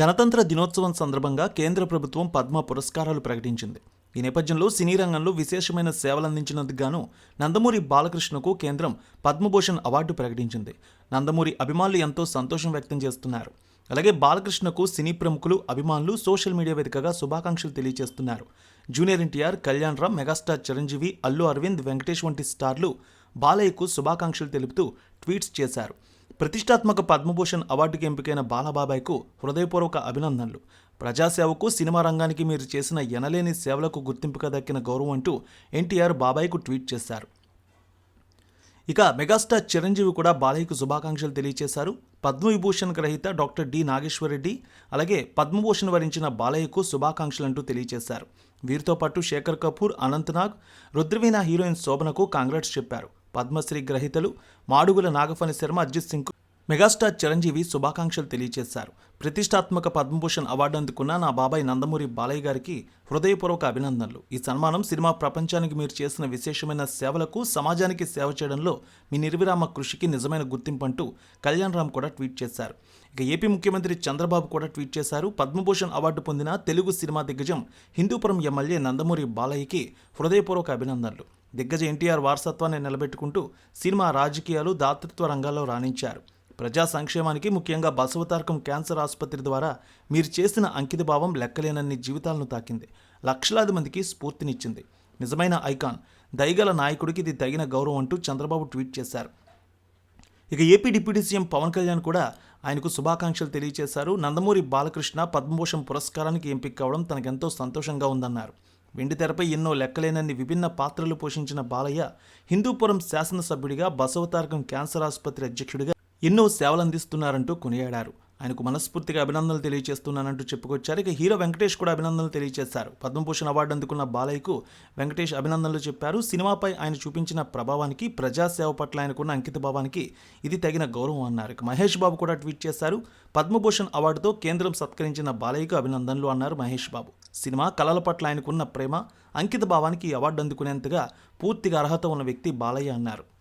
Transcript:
గణతంత్ర దినోత్సవం సందర్భంగా కేంద్ర ప్రభుత్వం పద్మ పురస్కారాలు ప్రకటించింది. ఈ నేపథ్యంలో సినీ రంగంలో విశేషమైన సేవలందించినందుకు గాను నందమూరి బాలకృష్ణకు కేంద్రం పద్మభూషణ్ అవార్డు ప్రకటించింది. నందమూరి అభిమానులు ఎంతో సంతోషం వ్యక్తం చేస్తున్నారు. అలాగే బాలకృష్ణకు సినీ ప్రముఖులు అభిమానులు సోషల్ మీడియా వేదికగా శుభాకాంక్షలు తెలియజేస్తున్నారు. జూనియర్ ఎన్టీఆర్ కళ్యాణ్ రామ్ మెగాస్టార్ చిరంజీవి అల్లు అరవింద్ వెంకటేష్ వంటి స్టార్లు బాలయ్యకు శుభాకాంక్షలు తెలుపుతూ ట్వీట్స్ చేశారు. ప్రతిష్టాత్మక పద్మభూషణ్ అవార్డుకి ఎంపికైన బాలబాబాయ్కు హృదయపూర్వక అభినందనలు. ప్రజాసేవకు సినిమా రంగానికి మీరు చేసిన ఎనలేని సేవలకు గుర్తింపుగా దక్కిన గౌరవం అంటూ ఎన్టీఆర్ బాబాయ్కు ట్వీట్ చేశారు. ఇక మెగాస్టార్ చిరంజీవి కూడా బాలయ్యకు శుభాకాంక్షలు తెలియజేశారు పద్మవిభూషణ్ గ్రహీత డాక్టర్ డి నాగేశ్వరరెడ్డి అలాగే పద్మభూషణ్ వరించిన బాలయ్యకు శుభాకాంక్షలు అంటూ తెలియజేశారు వీరితో పాటు శేఖర్ కపూర్ అనంతనాగ్ రుద్రవీణ హీరోయిన్ శోభనకు కాంగ్రెట్స్ చెప్పారు. పద్మశ్రీ గ్రహీతలు మాడుగుల నాగఫణి శర్మ అజిత్ సింగ్ మెగాస్టార్ చిరంజీవి శుభాకాంక్షలు తెలియజేశారు ప్రతిష్టాత్మక పద్మభూషణ్ అవార్డు అందుకున్న నా బాబాయ్ నందమూరి బాలయ్య గారికి హృదయపూర్వక అభినందనలు. ఈ సన్మానం సినిమా ప్రపంచానికి మీరు చేసిన విశేషమైన సేవలకు సమాజానికి సేవ చేయడంలో మీ నిర్విరామ కృషికి నిజమైన గుర్తింపు అంటూ కళ్యాణ్ రామ్ కూడా ట్వీట్ చేశారు. ఇక ఏపీ ముఖ్యమంత్రి చంద్రబాబు కూడా ట్వీట్ చేశారు. పద్మభూషణ్ అవార్డు పొందిన తెలుగు సినిమా దిగ్గజం హిందూపురం ఎమ్మెల్యే నందమూరి బాలయ్యకి హృదయపూర్వక అభినందనలు. దిగ్గజ ఎన్టీఆర్ వారసత్వాన్ని నిలబెట్టుకుంటూ సినిమా రాజకీయాలు దాతృత్వ రంగాల్లో రాణించారు. ప్రజా సంక్షేమానికి ముఖ్యంగా బసవతారకం క్యాన్సర్ ఆసుపత్రి ద్వారా మీరు చేసిన అంకితభావం లెక్కలేనన్ని జీవితాలను తాకింది. లక్షలాది మందికి స్ఫూర్తినిచ్చింది. నిజమైన ఐకాన్. దయగల నాయకుడికి ఇది తగిన గౌరవం అంటూ చంద్రబాబు ట్వీట్ చేశారు. ఇక AP deputy CM Pawan Kalyan కూడా ఆయనకు శుభాకాంక్షలు తెలియజేశారు నందమూరి బాలకృష్ణ పద్మభూషణ్ పురస్కారానికి ఎంపిక కావడం తనకెంతో సంతోషంగా ఉందన్నారు. వెండి తెరపై ఎన్నో లెక్కలేనన్ని విభిన్న పాత్రలు పోషించిన బాలయ్య హిందూపురం శాసనసభ్యుడిగా బసవతారకం క్యాన్సర్ ఆసుపత్రి అధ్యక్షుడిగా ఎన్నో సేవలు అందిస్తున్నారంటూ కొనియాడారు. ఆయనకు మనస్ఫూర్తిగా అభినందనలు తెలియజేస్తున్నానంటూ చెప్పుకొచ్చారు. ఇక హీరో వెంకటేష్ కూడా అభినందనలు తెలియజేశారు పద్మభూషణ్ అవార్డు అందుకున్న బాలయ్యకు వెంకటేష్ అభినందనలు చెప్పారు. సినిమాపై ఆయన చూపించిన ప్రభావానికి ప్రజాసేవ పట్ల ఆయనకున్న అంకిత భావానికి ఇది తగిన గౌరవం అన్నారు. ఇక మహేష్ బాబు కూడా ట్వీట్ చేశారు. పద్మభూషణ్ అవార్డుతో కేంద్రం సత్కరించిన బాలయ్యకు అభినందనలు అన్నారు మహేష్ బాబు. సినిమా కళల పట్ల ఆయనకున్న ప్రేమ అంకిత భావానికి అవార్డు అందుకునేంతగా పూర్తిగా అర్హత ఉన్న వ్యక్తి బాలయ్య అన్నారు.